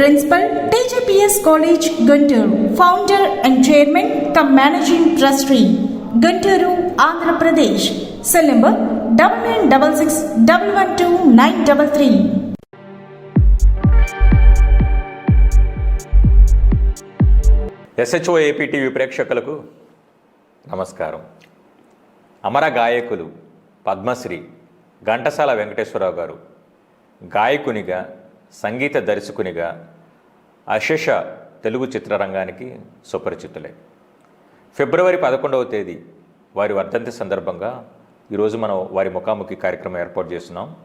principal TGPS college Guntur. Founder and chairman cum managing trustee Guntur Andhra Pradesh. Cell number double nine double six double one two nine double three SHO APTV ప్రేక్షకులకు నమస్కారం. అమర గాయకులు పద్మశ్రీ ఘంటసాల వెంకటేశ్వరరావు గారు గాయకునిగా సంగీత దర్శకునిగా అశేష తెలుగు చిత్రరంగానికి సుపరిచితులే. ఫిబ్రవరి పదకొండవ తేదీ వారి వర్ధంతి సందర్భంగా ఈరోజు మనం వారి ముఖాముఖి కార్యక్రమం ఏర్పాటు చేస్తున్నాం.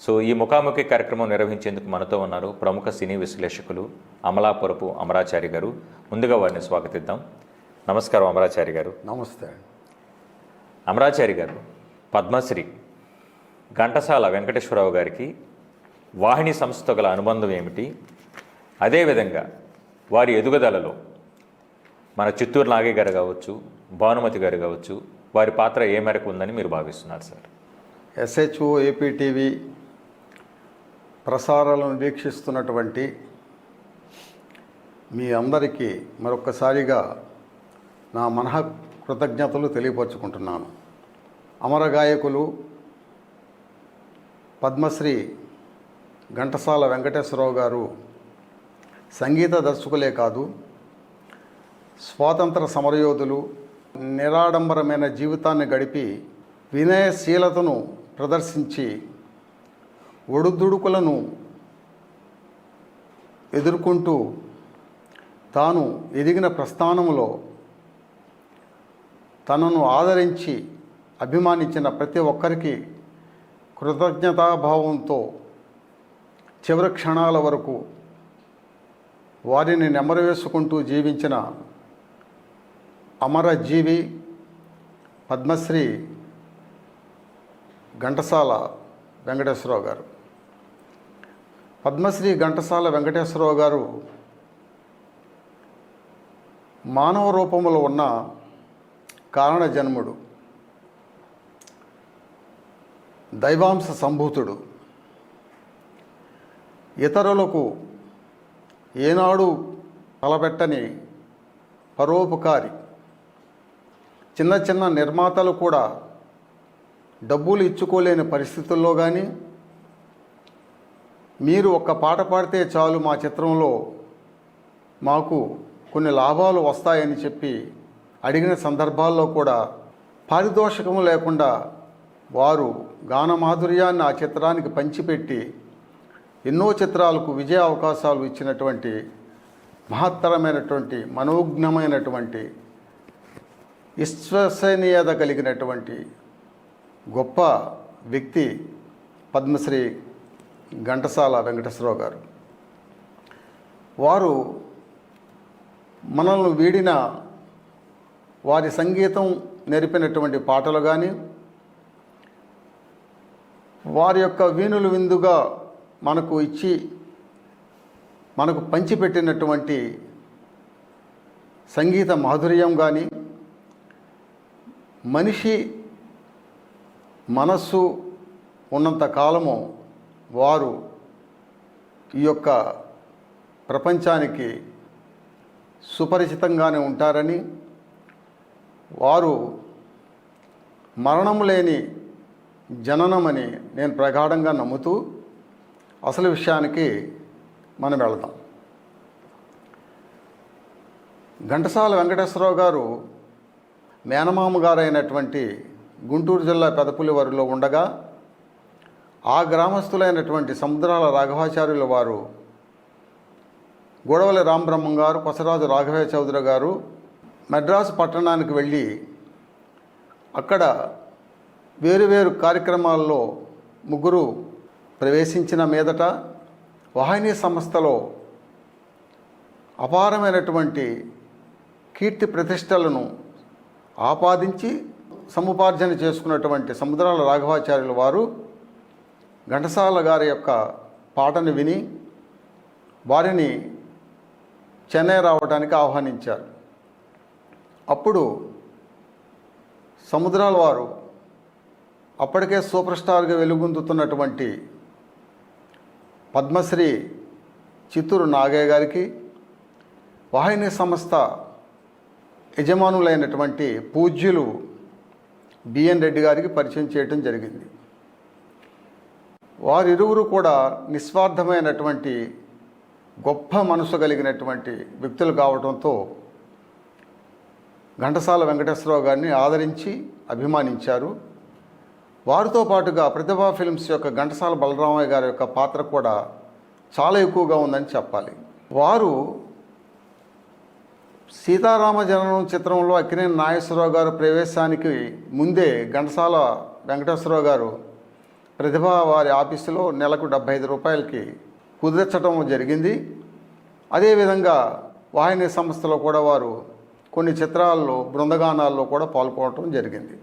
సో ఈ ముఖాముఖి కార్యక్రమం నిర్వహించేందుకు మనతో ఉన్నారు ప్రముఖ సినీ విశ్లేషకులు అమలాపురపు అమరాచారి గారు. ముందుగా వారిని స్వాగతిద్దాం. నమస్కారం అమరాచారి గారు. నమస్తే. అమరాచారి గారు పద్మశ్రీ ఘంటసాల వెంకటేశ్వరరావు గారికి వాహిని సంస్థతో గల అనుబంధం ఏమిటి? అదేవిధంగా వారి ఎదుగుదలలో మన చిత్తూరు నాగయ్య గారు కావచ్చు భానుమతి గారు కావచ్చు వారి పాత్ర ఏ మేరకు ఉందని మీరు భావిస్తున్నారు సార్? ఎస్హెచ్ఓ ఏపీ టీవీ ప్రసారాలను వీక్షిస్తున్నటువంటి మీ అందరికీ మరొక్కసారిగా నా మనః కృతజ్ఞతలు తెలియపరుచుకుంటున్నాను. అమర గాయకులు పద్మశ్రీ ఘంటసాల వెంకటేశ్వరరావు గారు సంగీత దర్శకులే కాదు స్వాతంత్ర సమరయోధులు నిరాడంబరమైన జీవితాన్ని గడిపి వినయశీలతను ప్రదర్శించి ఒడుదుడుకులను ఎదుర్కొంటూ తాను ఎదిగిన ప్రస్థానంలో తనను ఆదరించి అభిమానించిన ప్రతి ఒక్కరికి కృతజ్ఞతాభావంతో చివరి క్షణాల వరకు వారిని నెమరవేసుకుంటూ జీవించిన అమరజీవి పద్మశ్రీ ఘంటసాల వెంకటేశ్వరరావు గారు. పద్మశ్రీ ఘంటసాల వెంకటేశ్వరరావు గారు మానవ రూపంలో ఉన్న కారణ జన్ముడు దైవాంశ సంభూతుడు ఇతరులకు ఏనాడు తలబెట్టని పరోపకారి చిన్న చిన్న నిర్మాతలు కూడా డబ్బులు ఇచ్చుకోలేని పరిస్థితుల్లో కానీ మీరు ఒక్క పాట పాడితే చాలు మా చిత్రంలో మాకు కొన్ని లాభాలు వస్తాయని చెప్పి అడిగిన సందర్భాల్లో కూడా పారితోషికము లేకుండా వారు గానమాధుర్యాన్ని ఆ చిత్రానికి పంచిపెట్టి ఎన్నో చిత్రాలకు విజయ అవకాశాలు ఇచ్చినటువంటి మహత్తరమైనటువంటి మనోజ్ఞమైనటువంటి విశ్వసనీయత కలిగినటువంటి గొప్ప వ్యక్తి పద్మశ్రీ ఘంటసాల వెంకటేశ్వరరావు గారు. వారు మనల్ని వీడిన వారి సంగీతం నేర్పినటువంటి పాటలు కానీ వారి యొక్క వీణులు విందుగా మనకు ఇచ్చి మనకు పంచిపెట్టినటువంటి సంగీత మాధుర్యం కానీ మనిషి మనస్సు ఉన్నంత కాలము వారు ఈ యొక్క ప్రపంచానికి సుపరిచితంగానే ఉంటారని వారు మరణం లేని జననమని నేను ప్రగాఢంగా నమ్ముతూ అసలు విషయానికి మనం వెళదాం. ఘంటసాల వెంకటేశ్వరరావు గారు మేనమామ గారైనటువంటి గుంటూరు జిల్లా పెదపులివారిలో ఉండగా ఆ గ్రామస్తులైనటువంటి సముద్రాల రాఘవాచార్యుల వారు గొడవలి రామబ్రహ్మం గారు కొసరాజు రాఘవయ్య చౌదరి గారు మద్రాసు పట్టణానికి వెళ్ళి అక్కడ వేరు వేరు కార్యక్రమాల్లో ముగ్గురు ప్రవేశించిన మీదట వాహిని సంస్థలో అపారమైనటువంటి కీర్తి ప్రతిష్టలను ఆపాదించి సముపార్జన చేసుకున్నటువంటి సముద్రాల రాఘవాచార్యుల వారు ఘంటసాల గారి యొక్క పాటను విని వారిని చెన్నై రావడానికి ఆహ్వానించారు. అప్పుడు సముద్రాల వారు అప్పటికే సూపర్ స్టార్గా వెలుగొందుతున్నటువంటి పద్మశ్రీ చిత్తూరు నాగయ్య గారికి వాహిని సంస్థ యజమానులైనటువంటి పూజ్యులు బిఎన్ రెడ్డి గారికి పరిచయం చేయటం జరిగింది. వారిరువురు కూడా నిస్వార్థమైనటువంటి గొప్ప మనసు కలిగినటువంటి వ్యక్తులు కావడంతో ఘంటసాల వెంకటేశ్వరరావు గారిని ఆదరించి అభిమానించారు. వారితో పాటుగా ప్రతిభా ఫిల్మ్స్ యొక్క ఘంటసాల బలరామయ్య గారి యొక్క పాత్ర కూడా చాలా ఎక్కువగా ఉందని చెప్పాలి. వారు సీతారామ జననం చిత్రంలో అక్కినేని నాగేశ్వరరావు గారు ప్రవేశానికి ముందే ఘంటసాల వెంకటేశ్వరరావు గారు ప్రతిభ వారి ఆఫీసులో నెలకు డెబ్బై ఐదు రూపాయలకి కుదిర్చడం జరిగింది. అదేవిధంగా వాహిని సంస్థలో కూడా వారు కొన్ని చిత్రాల్లో బృందగానాల్లో కూడా పాల్గొనడం జరిగింది.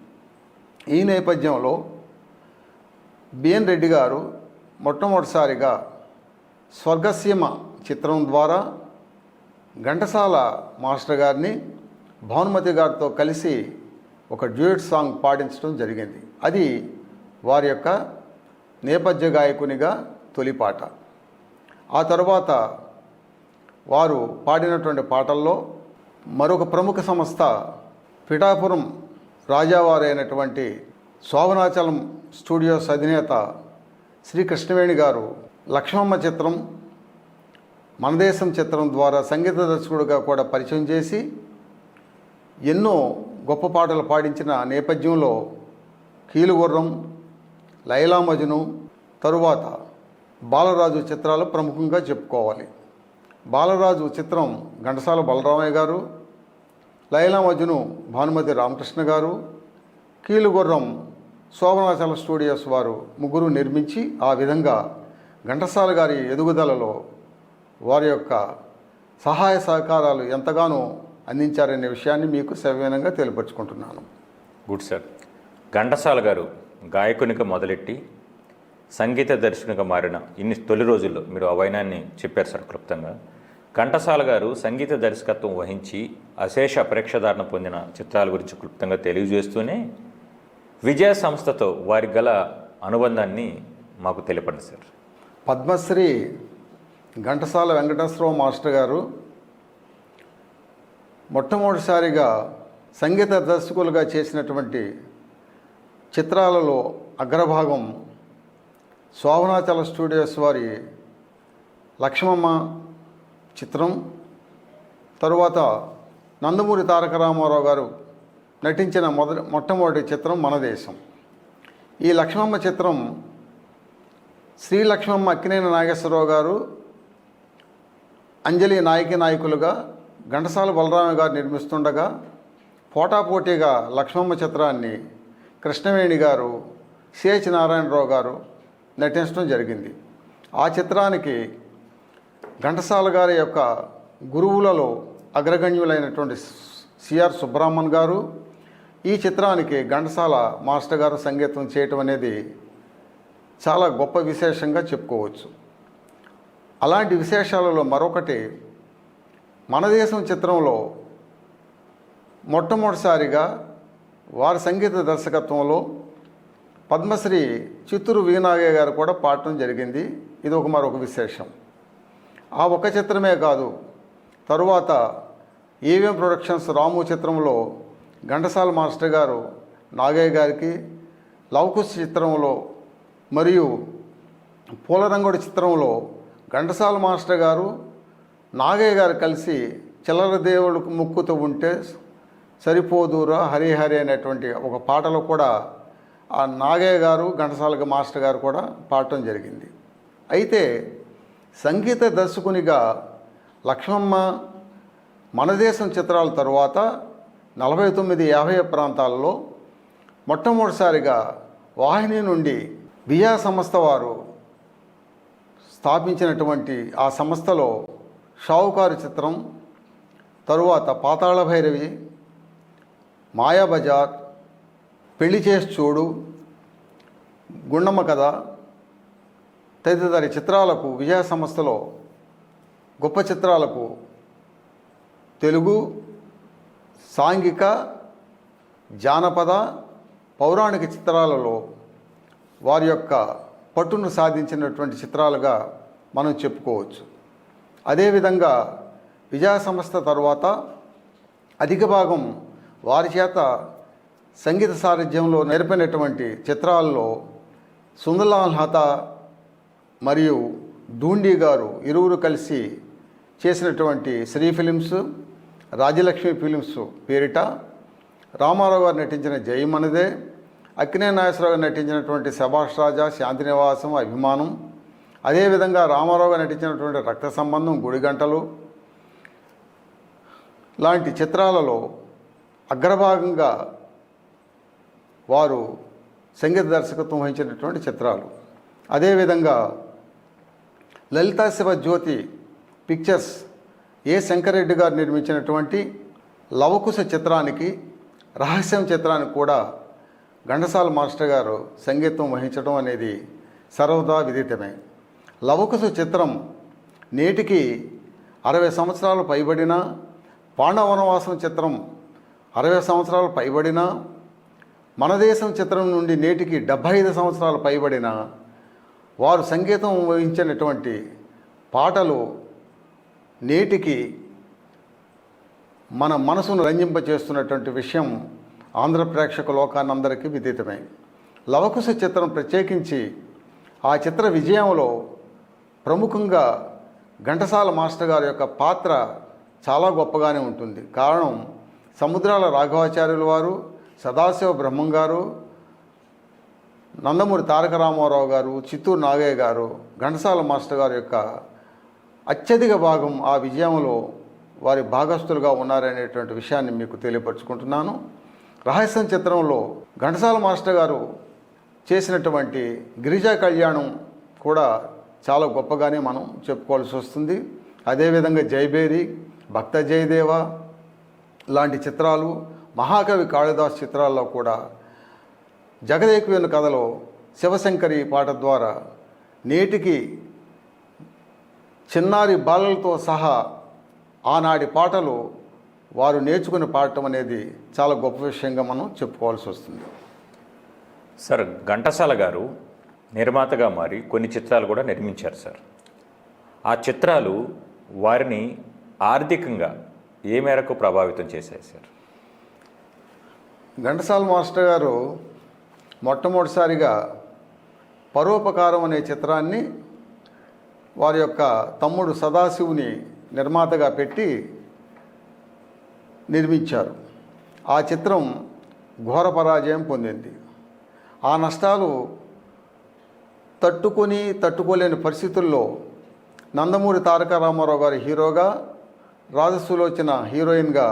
ఈ నేపథ్యంలో బిఎన్ రెడ్డి గారు మొట్టమొదటిసారిగా స్వర్గసీమ చిత్రం ద్వారా ఘంటసాల మాస్టర్ గారిని భానుమతి గారితో కలిసి ఒక డ్యూయట్ సాంగ్ పాడించడం జరిగింది. అది వారి యొక్క నేపథ్య గాయకునిగా తొలి పాట. ఆ తర్వాత వారు పాడినటువంటి పాటల్లో మరొక ప్రముఖ సంస్థ పిఠాపురం రాజావారైనటువంటి అయినటువంటి శోభనాచలం స్టూడియోస్ అధినేత శ్రీ కృష్ణవేణి గారు లక్ష్మమ్మ చిత్రం మనదేశం చిత్రం ద్వారా సంగీత దర్శకుడిగా కూడా పరిచయం చేసి ఎన్నో గొప్ప పాటలు పాడించిన నేపథ్యంలో కీలుగుర్రం లైలా మజును తరువాత బాలరాజు చిత్రాలు ప్రముఖంగా చెప్పుకోవాలి. బాలరాజు చిత్రం ఘంటసాల బలరామయ్య గారు లైలా మజును భానుమతి రామకృష్ణ గారు కీలుగుర్రం శోభనాచల స్టూడియోస్ వారు ముగ్గురు నిర్మించి ఆ విధంగా ఘంటసాల గారి ఎదుగుదలలో వారి యొక్క సహాయ సహకారాలు ఎంతగానో అందించారనే విషయాన్ని మీకు సవినయంగా తెలియపరుచుకుంటున్నాను. Good sir. ఘంటసాల గారు గాయకునిగా మొదలెట్టి సంగీత దర్శకునిగా మారిన ఇన్ని తొలి రోజుల్లో మీరు ఆ వైనాన్ని చెప్పారు సార్ క్లుప్తంగా. ఘంటసాల గారు సంగీత దర్శకత్వం వహించి అశేష ప్రేక్షధారణ పొందిన చిత్రాల గురించి క్లుప్తంగా తెలియజేస్తూనే విజయ సంస్థతో వారి గల అనుబంధాన్ని మాకు తెలిపండి సార్. పద్మశ్రీ ఘంటసాల వెంకటేశ్వరరావు మాస్టర్ గారు మొట్టమొదటిసారిగా సంగీత దర్శకులుగా చేసినటువంటి చిత్రాలలో అగ్రభాగం శోభనాచల స్టూడియోస్ వారి లక్ష్మమ్మ చిత్రం తరువాత నందమూరి తారక రామారావు గారు నటించిన మొదటి మొట్టమొదటి చిత్రం మన దేశం ఈ లక్ష్మమ్మ చిత్రం శ్రీ లక్ష్మమ్మ అక్కినేని నాగేశ్వరరావు గారు అంజలి నాయకి నాయకులుగా ఘంటసాల బలరామ గారు నిర్మిస్తుండగా పోటాపోటీగా లక్ష్మమ్మ చిత్రాన్ని కృష్ణవేణి గారు సిహెచ్ నారాయణరావు గారు నటించడం జరిగింది ఆ చిత్రానికి ఘంటసాల గారి యొక్క గురువులలో అగ్రగణ్యులైనటువంటి సిఆర్ సుబ్రహ్మణ్ గారు ఈ చిత్రానికి ఘంటసాల మాస్టర్ గారు సంగీతం చేయటం అనేది చాలా గొప్ప విశేషంగా చెప్పుకోవచ్చు. అలాంటి విశేషాలలో మరొకటి మన దేశం చిత్రంలో మొట్టమొదటిసారిగా వారి సంగీత దర్శకత్వంలో పద్మశ్రీ చిత్తూరు వీణాగయ్య గారు కూడా పాడటం జరిగింది. ఇది ఒక మరొక విశేషం. ఆ ఒక్క చిత్రమే కాదు తరువాత ఏవిఎం ప్రొడక్షన్స్ రాము చిత్రంలో ఘంటసాల మాస్టర్ గారు నాగయ్య గారికి లవకుశ చిత్రంలో మరియు పూలరంగుడి చిత్రంలో ఘంటసాల మాస్టర్ గారు నాగయ్య గారు కలిసి చిల్లర దేవుడికి ముక్కుతూ ఉంటే సరిపోదురా హరిహరి అనేటువంటి ఒక పాటలో కూడా ఆ నాగయ్య గారు ఘంటసాల మాస్టర్ గారు కూడా పాడటం జరిగింది. అయితే సంగీత దర్శకునిగా లక్ష్మమ్మ మన దేశం చిత్రాల తరువాత నలభై తొమ్మిది యాభై ప్రాంతాలలో మొట్టమొదటిసారిగా వాహిని నుండి బియా సంస్థ వారు స్థాపించినటువంటి ఆ సంస్థలో షావుకారు చిత్రం తరువాత పాతాళ భైరవి మాయాబజార్ పెళ్ళి చేసి చూడు గుండమ్మ కథ తదితర చిత్రాలకు విజయ సంస్థలో గొప్ప చిత్రాలకు తెలుగు సాంఘిక జానపద పౌరాణిక చిత్రాలలో వారి యొక్క పట్టును సాధించినటువంటి చిత్రాలుగా మనం చెప్పుకోవచ్చు. అదేవిధంగా విజయ సంస్థ తరువాత అధిక భాగం వారి చేత సంగీత సారథ్యంలో నేర్పినటువంటి చిత్రాల్లో సుందర్లాల్ హత మరియు ధూండి గారు ఇరువురు కలిసి చేసినటువంటి శ్రీ ఫిలిమ్స్ రాజలక్ష్మి ఫిలిమ్స్ పేరిట రామారావు గారు నటించిన జయమనదే అక్కినే నాగేశ్వరరావు గారు నటించినటువంటి శభాష్ రాజా శాంతినివాసం అభిమానం అదేవిధంగా రామారావు గారు నటించినటువంటి రక్త సంబంధం గుడిగంటలు లాంటి చిత్రాలలో అగ్రభాగంగా వారు సంగీత దర్శకత్వం వహించినటువంటి చిత్రాలు. అదేవిధంగా లలితా శివ జ్యోతి పిక్చర్స్ ఏ శంకరెడ్డి గారు నిర్మించినటువంటి లవకుశ చిత్రానికి రహస్యం చిత్రానికి కూడా ఘంటసాల మాస్టర్ గారు సంగీతం వహించడం అనేది సర్వదా విదితమే. లవకుశ చిత్రం నేటికి అరవై సంవత్సరాలు పైబడిన పాండవనవాసం చిత్రం అరవై సంవత్సరాలు పైబడిన మన దేశం చిత్రం నుండి నేటికి డెబ్భై ఐదు సంవత్సరాలు పైబడిన వారు సంగీతం వహించినటువంటి పాటలు నేటికి మన మనసును రంజింపచేస్తున్నటువంటి విషయం ఆంధ్ర ప్రేక్షక లోకానందరికీ విదితమే. లవకుశ చిత్రం ప్రత్యేకించి ఆ చిత్ర విజయంలో ప్రముఖంగా ఘంటసాల మాస్టర్ గారి యొక్క పాత్ర చాలా గొప్పగానే ఉంటుంది. కారణం సముద్రాల రాఘవాచార్యుల వారు సదాశివ బ్రహ్మం గారు నందమూరి తారక రామారావు గారు చిత్తూరు నాగయ్య గారు ఘంటసాల మాస్టర్ గారి యొక్క అత్యధిక భాగం ఆ విజయంలో వారి భాగస్థులుగా ఉన్నారనేటువంటి విషయాన్ని మీకు తెలియపరుచుకుంటున్నాను. రహస్యం చిత్రంలో ఘంటసాల మాస్టర్ గారు చేసినటువంటి గిరిజా కళ్యాణం కూడా చాలా గొప్పగానే మనం చెప్పుకోవాల్సి వస్తుంది. అదేవిధంగా జయబేరి భక్త జయదేవ లాంటి చిత్రాలు మహాకవి కాళిదాస్ చిత్రాల్లో కూడా జగదేకుని కథలో శివశంకరి పాట ద్వారా నేటికి చిన్నారి బాలలతో సహా ఆనాటి పాటలు వారు నేర్చుకుని పాడటం అనేది చాలా గొప్ప విషయంగా మనం చెప్పుకోవాల్సి వస్తుంది. సార్ ఘంటసాల గారు నిర్మాతగా మారి కొన్ని చిత్రాలు కూడా నిర్మించారు సార్. ఆ చిత్రాలు వారిని ఆర్థికంగా ఏ మేరకు ప్రభావితం చేశాయి సార్? ఘంటసాల మాస్టర్ గారు మొట్టమొదటిసారిగా పరోపకారం అనే చిత్రాన్ని వారి యొక్క తమ్ముడు సదాశివుని నిర్మాతగా పెట్టి నిర్మించారు. ఆ చిత్రం ఘోర పరాజయం పొందింది. ఆ నష్టాలు తట్టుకొని తట్టుకోలేని పరిస్థితుల్లో నందమూరి తారక రామారావు గారి హీరోగా రాజసులోచన హీరోయిన్గా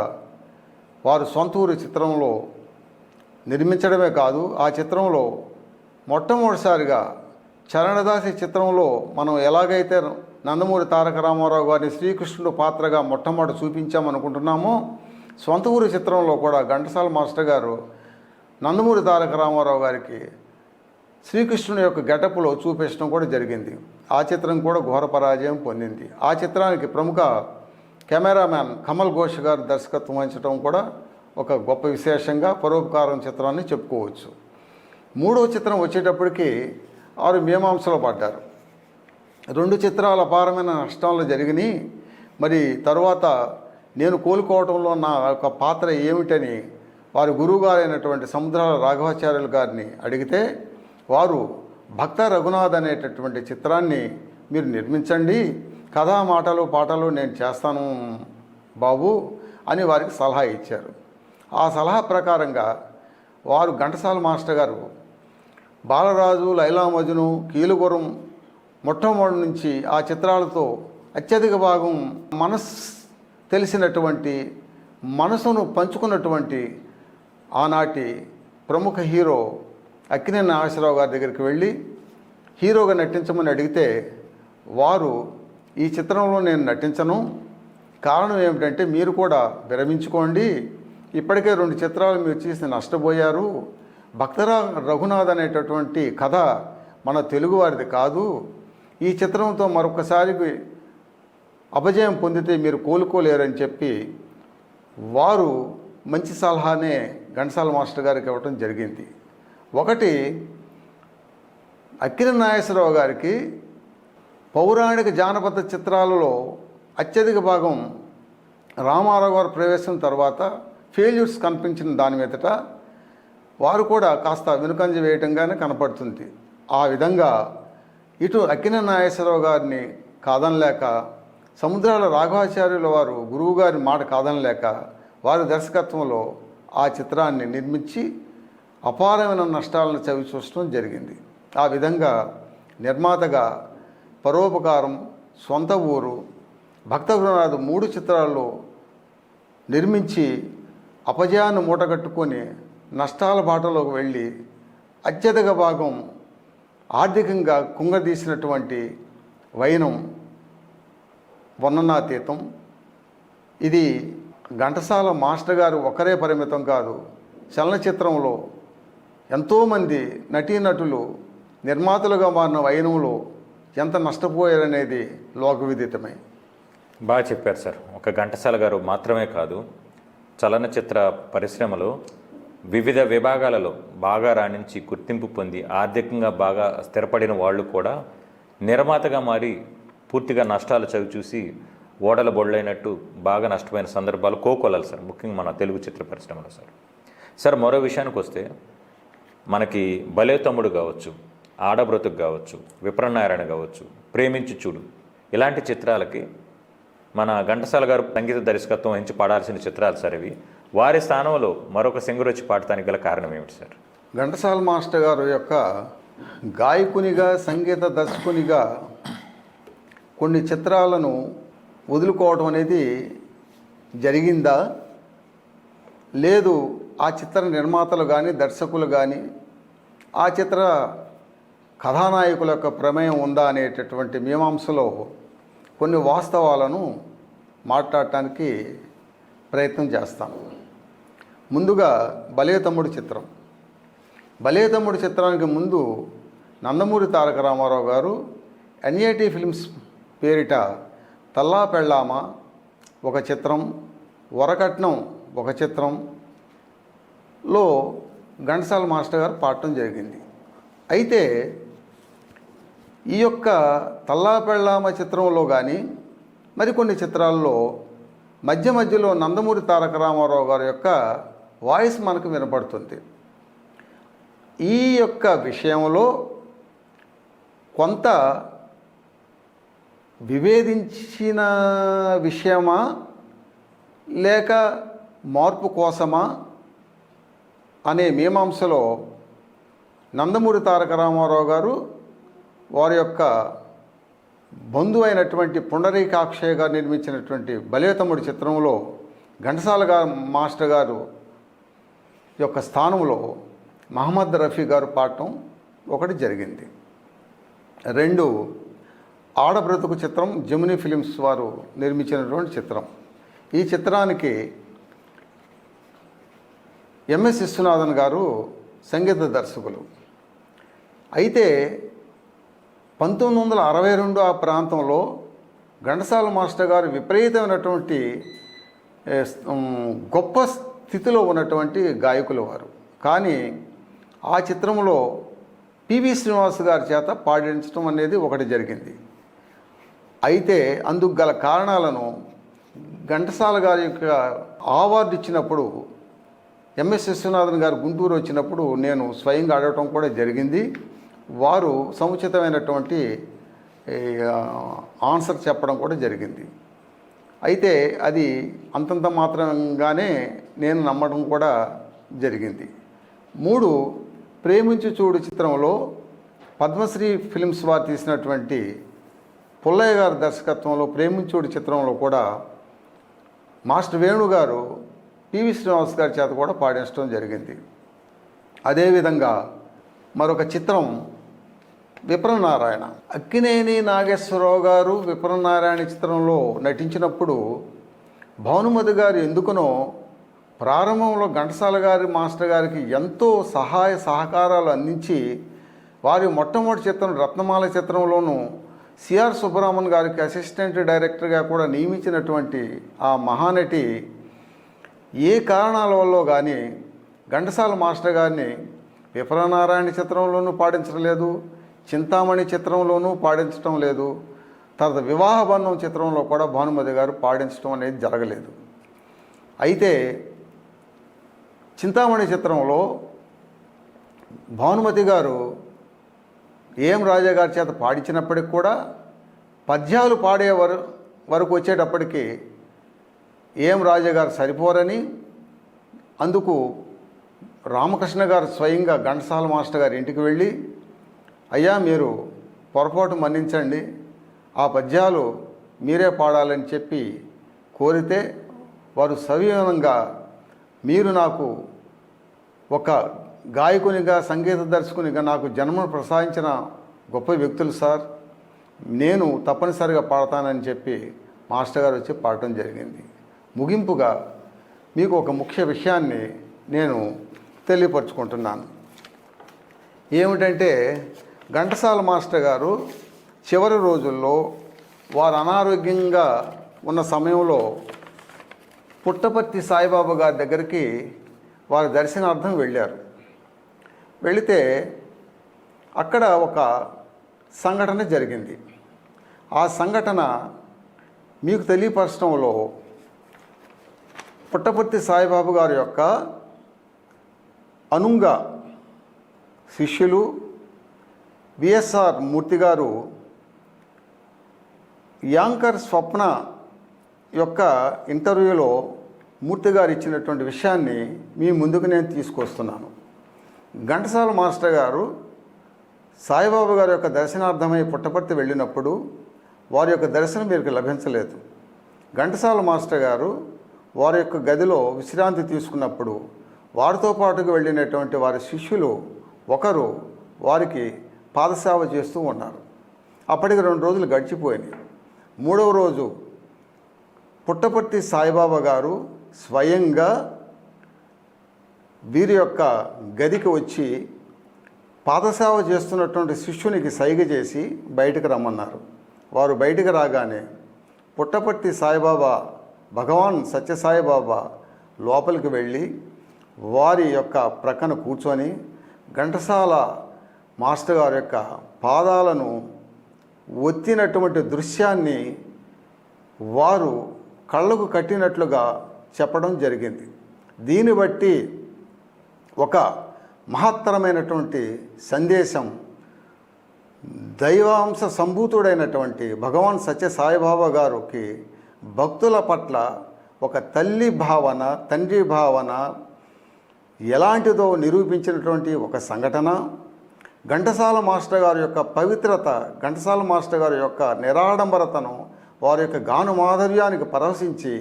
వారు సొంత ఊరి చిత్రంలో నిర్మించడమే కాదు ఆ చిత్రంలో మొట్టమొదటిసారిగా చరణదాసి చిత్రంలో మనం ఎలాగైతే నందమూరి తారక రామారావు గారిని శ్రీకృష్ణుడు పాత్రగా మొట్టమొదటి చూపించామనుకుంటున్నామో సొంత ఊరి చిత్రంలో కూడా ఘంటసాల మాస్టర్ గారు నందమూరి తారక రామారావు గారికి శ్రీకృష్ణుని యొక్క గెటప్లో చూపించడం కూడా జరిగింది. ఆ చిత్రం కూడా ఘోర పరాజయం పొందింది. ఆ చిత్రానికి ప్రముఖ కెమెరామ్యాన్ కమల్ ఘోష్ గారు దర్శకత్వం వహించడం కూడా ఒక గొప్ప విశేషంగా పరోపకారం చిత్రాన్ని చెప్పుకోవచ్చు. మూడో చిత్రం వచ్చేటప్పటికి వారు మీమాంసలో పడ్డారు. రెండు చిత్రాలు అపారమైన నష్టాలు జరిగినాయి. మరి తరువాత నేను కోలుకోవడంలో నా యొక్క పాత్ర ఏమిటని వారి గురువుగారైనటువంటి సముద్రాల రాఘవాచార్యులు గారిని అడిగితే వారు భక్త రఘునాథ్ అనేటటువంటి చిత్రాన్ని మీరు నిర్మించండి కథా మాటలు పాటలు నేను చేస్తాను బాబు అని వారికి సలహా ఇచ్చారు. ఆ సలహా ప్రకారంగా వారు ఘంటసాల మాస్టర్ గారు బాలరాజు లైలా మజును కీలుగురం మొట్టమొదటి నుంచి ఆ చిత్రాలతో అత్యధిక భాగం మనస్ తెలిసినటువంటి మనసును పంచుకున్నటువంటి ఆనాటి ప్రముఖ హీరో అక్కినే నాగేశ్వరరావు గారి దగ్గరికి వెళ్ళి హీరోగా నటించమని అడిగితే వారు ఈ చిత్రంలో నేను నటించను. కారణం ఏమిటంటే మీరు కూడా విరమించుకోండి. ఇప్పటికే రెండు చిత్రాలు మీరు చేసి నష్టపోయారు. భక్తరా రఘునాథ్ అనేటటువంటి కథ మన తెలుగువారిది కాదు. ఈ చిత్రంతో మరొకసారి అపజయం పొందితే మీరు కోలుకోలేరని చెప్పి వారు మంచి సలహానే ఘంటసాల మాస్టర్ గారికి ఇవ్వటం జరిగింది. ఒకటి అక్కిన నాగేశ్వరరావు గారికి పౌరాణిక జానపద చిత్రాలలో అత్యధిక భాగం రామారావు గారు ప్రవేశం తర్వాత ఫెయిల్యూర్స్ కనిపించిన దాని మీదట వారు కూడా కాస్త వెనుకంజ వేయటంగానే కనపడుతుంది. ఆ విధంగా ఇటు అక్కిన నాగేశ్వరరావు గారిని కాదనలేక సముద్రాల రాఘవాచార్యుల వారు గురువుగారి మాట కాదనలేక వారి దర్శకత్వంలో ఆ చిత్రాన్ని నిర్మించి అపారమైన నష్టాలను చవి చూడటం జరిగింది. ఆ విధంగా నిర్మాతగా పరోపకారం సొంత ఊరు భక్త గృహనాథ్ మూడు చిత్రాల్లో నిర్మించి అపజయాన్ని మూటగట్టుకొని నష్టాల బాటలోకి వెళ్ళి అత్యధిక భాగం ఆర్థికంగా కుంగదీసినటువంటి వైనం వర్ణనాతీతం ఇది ఘంటసాల మాస్టర్ గారు ఒకరే పరిమితం కాదు. చలనచిత్రంలో ఎంతోమంది నటీనటులు నిర్మాతలుగా మారిన వైనంలో ఎంత నష్టపోయారనేది లోకవిదితమే. బాగా చెప్పారు సార్. ఒక ఘంటసాల గారు మాత్రమే కాదు చలనచిత్ర పరిశ్రమలో వివిధ విభాగాలలో బాగా రాణించి గుర్తింపు పొంది ఆర్థికంగా బాగా స్థిరపడిన వాళ్ళు కూడా నిర్మాతగా మారి పూర్తిగా నష్టాలు చవి చూసి ఓడల బొళ్ళైనట్టు బాగా నష్టపోయిన సందర్భాలు కోకొలాలి సార్. ముఖ్యంగా మన తెలుగు చిత్ర పరిశ్రమలో సార్. సార్ మరో విషయానికి వస్తే మనకి బలే తమ్ముడు కావచ్చు ఆడబ్రతుకు కావచ్చు విప్రనారాయణ కావచ్చు ప్రేమించి చూడు. ఇలాంటి చిత్రాలకి మన ఘంటసాల గారు సంగీత దర్శకత్వం వహించి పాడాల్సిన చిత్రాలు సార్ ఇవి. వారి స్థానంలో మరొక సింగర్ వచ్చి పాడటానికి గల కారణం ఏమిటి సార్? ఘంటసాల మాస్టర్ గారు యొక్క గాయకునిగా సంగీత దర్శకునిగా కొన్ని చిత్రాలను వదులుకోవడం అనేది జరిగిందా? లేదు ఆ చిత్ర నిర్మాతలు కానీ దర్శకులు కానీ ఆ చిత్ర కథానాయకుల యొక్క ప్రమేయం ఉందా అనేటటువంటి మీమాంసలో కొన్ని వాస్తవాలను మాట్లాడటానికి ప్రయత్నం చేస్తాను. ముందుగా బలే తమ్ముడు చిత్రం. బలే తమ్ముడు చిత్రానికి ముందు నందమూరి తారక రామారావు గారు ఎన్ఏటి ఫిల్మ్స్ పేరిట తల్లా పెళ్ళామ ఒక చిత్రం వరకట్నం ఒక చిత్రంలో ఘంటసాల మాస్టర్ గారు పాడటం జరిగింది. అయితే ఈ యొక్క తల్లా పెళ్ళామ చిత్రంలో కానీ మరికొన్ని చిత్రాల్లో మధ్య మధ్యలో నందమూరి తారక రామారావు గారి యొక్క వాయిస్ మనకు వినపడుతుంది. ఈ యొక్క విషయంలో కొంత విభేదించిన విషయమా లేక మార్పు కోసమా అనే మీమాంసలో నందమూరి తారక రామారావు గారు వారి యొక్క బంధువు అయినటువంటి పుండరీకాక్షయ్య గారు నిర్మించినటువంటి బలేతముడి చిత్రంలో ఘంటసాల గారు మాస్టర్ గారు యొక్క స్థానంలో మహమ్మద్ రఫీ గారు పాడటం ఒకటి జరిగింది. రెండు ఆడబ్రతుకు చిత్రం జముని ఫిలిమ్స్ వారు నిర్మించినటువంటి చిత్రం. ఈ చిత్రానికి ఎంఎస్ విశ్వనాథన్ గారు సంగీత దర్శకులు. అయితే పంతొమ్మిది వందల అరవై రెండు ఆ ప్రాంతంలో ఘంటసాల మాస్టర్ గారు విపరీతమైనటువంటి గొప్ప స్థితిలో ఉన్నటువంటి గాయకులు వారు. కానీ ఆ చిత్రంలో పివి శ్రీనివాస్ గారి చేత పాడించడం అనేది ఒకటి జరిగింది. అయితే అందుకు గల కారణాలను ఘంటసాల గారి యొక్క అవార్డు ఇచ్చినప్పుడు ఎంఎస్ విశ్వనాథన్ గారు గుంటూరు వచ్చినప్పుడు నేను స్వయంగా అడగటం కూడా జరిగింది. వారు సముచితమైనటువంటి ఆన్సర్ చెప్పడం కూడా జరిగింది. అయితే అది అంతంత మాత్రంగానే నేను నమ్మడం కూడా జరిగింది. మూడు ప్రేమించు చూడు చిత్రంలో పద్మశ్రీ ఫిల్మ్స్ వారు తీసినటువంటి పుల్లయ్య గారి దర్శకత్వంలో ప్రేమించుడి చిత్రంలో కూడా మాస్టర్ వేణు గారు పివి శ్రీనివాస్ గారి చేత కూడా పాడించడం జరిగింది. అదేవిధంగా మరొక చిత్రం విప్రనారాయణ. అక్కినేని నాగేశ్వరరావు గారు విప్రనారాయణ చిత్రంలో నటించినప్పుడు భానుమతి గారు ఎందుకునో ప్రారంభంలో ఘంటసాల గారి మాస్టర్ గారికి ఎంతో సహాయ సహకారాలు అందించి వారి మొట్టమొదటి చిత్రం రత్నమాల చిత్రంలోనూ సిఆర్ సుబ్బరామన్ గారికి అసిస్టెంట్ డైరెక్టర్గా కూడా నియమించినటువంటి ఆ మహానటి ఏ కారణాల వల్ల కానీ ఘంటసాల మాస్టర్ గారిని విప్రనారాయణ చిత్రంలోనూ పాటించడం లేదు. చింతామణి చిత్రంలోనూ పాడించడం లేదు. తర్వాత వివాహ బంధం చిత్రంలో కూడా భానుమతి గారు పాడించడం అనేది జరగలేదు. అయితే చింతామణి చిత్రంలో భానుమతి గారు ఏం రాజా గారి చేత పాడించినప్పటికి కూడా పద్యాలు పాడే వర వరకు వచ్చేటప్పటికి ఏం రాజా గారు సరిపోరని అందుకు రామకృష్ణ గారు స్వయంగా ఘంటసాల మాస్టర్ గారి ఇంటికి వెళ్ళి అయ్యా మీరు పొరపాటు మన్నించండి. ఆ పద్యాలు మీరే పాడాలని చెప్పి కోరితే వారు సవివనంగా మీరు నాకు ఒక గాయకునిగా సంగీత దర్శకునిగా నాకు జన్మను ప్రసాదించిన గొప్ప వ్యక్తులు సార్. నేను తప్పనిసరిగా పాడతానని చెప్పి మాస్టర్ గారు వచ్చి పాడటం జరిగింది. ముగింపుగా మీకు ఒక ముఖ్య విషయాన్ని నేను తెలియపరుచుకుంటున్నాను. ఏమిటంటే ఘంటసాల మాస్టర్ గారు చివరి రోజుల్లో వారు అనారోగ్యంగా ఉన్న సమయంలో పుట్టపర్తి సాయిబాబా గారి దగ్గరికి వారి దర్శనార్థం వెళ్ళారు. వెళితే అక్కడ ఒక సంఘటన జరిగింది. ఆ సంఘటన మీకు తెలియపరచడంలో పుట్టపర్తి సాయిబాబా గారి యొక్క అనుంగ శిష్యులు విఎస్ఆర్ మూర్తి గారు యాంకర్ స్వప్న యొక్క ఇంటర్వ్యూలో మూర్తి గారు ఇచ్చినటువంటి విషయాన్ని మీ ముందుకు నేను తీసుకొస్తున్నాను. ఘంటసాల మాస్టర్ గారు సాయిబాబా గారి యొక్క దర్శనార్థమై పుట్టపర్తి వెళ్ళినప్పుడు వారి యొక్క దర్శనం వీరికి లభించలేదు. ఘంటసాల మాస్టర్ గారు వారి యొక్క గదిలో విశ్రాంతి తీసుకున్నప్పుడు వారితో పాటుకు వెళ్ళినటువంటి వారి శిష్యులు ఒకరు వారికి పాదసేవ చేస్తూ ఉన్నారు. అప్పటికి రెండు రోజులు గడిచిపోయినాయి. మూడవ రోజు పుట్టపర్తి సాయిబాబా గారు స్వయంగా వీరి యొక్క గదికి వచ్చి పాదసేవ చేస్తున్నటువంటి శిష్యునికి సైగ చేసి బయటకు రమ్మన్నారు. వారు బయటకు రాగానే పుట్టపర్తి సాయిబాబా భగవాన్ సత్యసాయిబాబా లోపలికి వెళ్ళి వారి యొక్క ప్రక్కన కూర్చొని ఘంటసాల మాస్టర్ గారి యొక్క పాదాలను ఒత్తినటువంటి దృశ్యాన్ని వారు కళ్ళకు కట్టినట్లుగా చెప్పడం జరిగింది. దీన్ని బట్టి ఒక మహత్తరమైనటువంటి సందేశం దైవాంశ సంభూతుడైనటువంటి భగవాన్ సత్య సాయిబాబా గారికి భక్తుల పట్ల ఒక తల్లి భావన తండ్రి భావన ఎలాంటిదో నిరూపించినటువంటి ఒక సంఘటన ఘంటసాల మాస్టర్ గారి యొక్క పవిత్రత ఘంటసాల మాస్టర్ గారి యొక్క నిరాడంబరతను వారి యొక్క గాను మాధుర్యానికి పరవశించి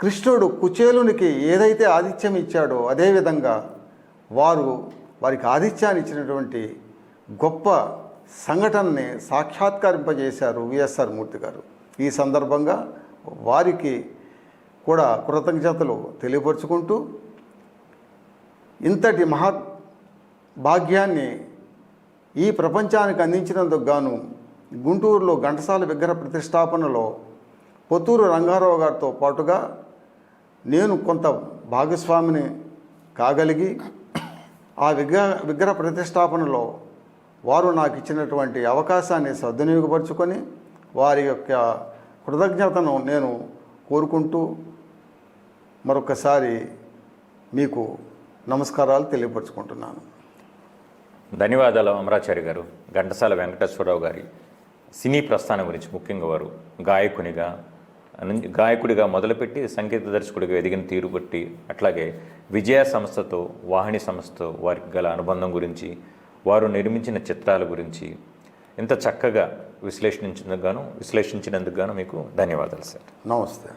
కృష్ణుడు కుచేలునికి ఏదైతే ఆతిథ్యం ఇచ్చాడో అదేవిధంగా వారు వారికి ఆతిథ్యాన్ని ఇచ్చినటువంటి గొప్ప సంఘటనని సాక్షాత్కరింపజేశారు విఎస్ఆర్ మూర్తి గారు. ఈ సందర్భంగా వారికి కూడా కృతజ్ఞతలు తెలియపరుచుకుంటూ ఇంతటి మహా భాగ్యాన్ని ఈ ప్రపంచానికి అందించినందుకు గాను గుంటూరులో ఘంటసాల విగ్రహ ప్రతిష్టాపనలో పొత్తూరు రంగారావు గారితో పాటుగా నేను కొంత భాగస్వామిని కాగలిగి ఆ విగ్రహ విగ్రహ ప్రతిష్టాపనలో వారు నాకు ఇచ్చినటువంటి అవకాశాన్ని సద్వినియోగపరుచుకొని వారి యొక్క కృతజ్ఞతను నేను కోరుకుంటూ మరొకసారి మీకు నమస్కారాలు తెలియపరుచుకుంటున్నాను. ధన్యవాదాలు అమరాచారి గారు. ఘంటసాల వెంకటేశ్వరరావు గారి సినీ ప్రస్థానం గురించి ముఖ్యంగా వారు గాయకునిగా గాయకుడిగా మొదలుపెట్టి సంగీత దర్శకుడిగా ఎదిగిన తీరు బట్టి అట్లాగే విజయ సంస్థతో వాహిని సంస్థతో వారికి గల అనుబంధం గురించి వారు నిర్మించిన చిత్రాల గురించి ఇంత చక్కగా విశ్లేషించినందుకు గాను విశ్లేషించినందుకు గాను మీకు ధన్యవాదాలు సార్. నమస్తే.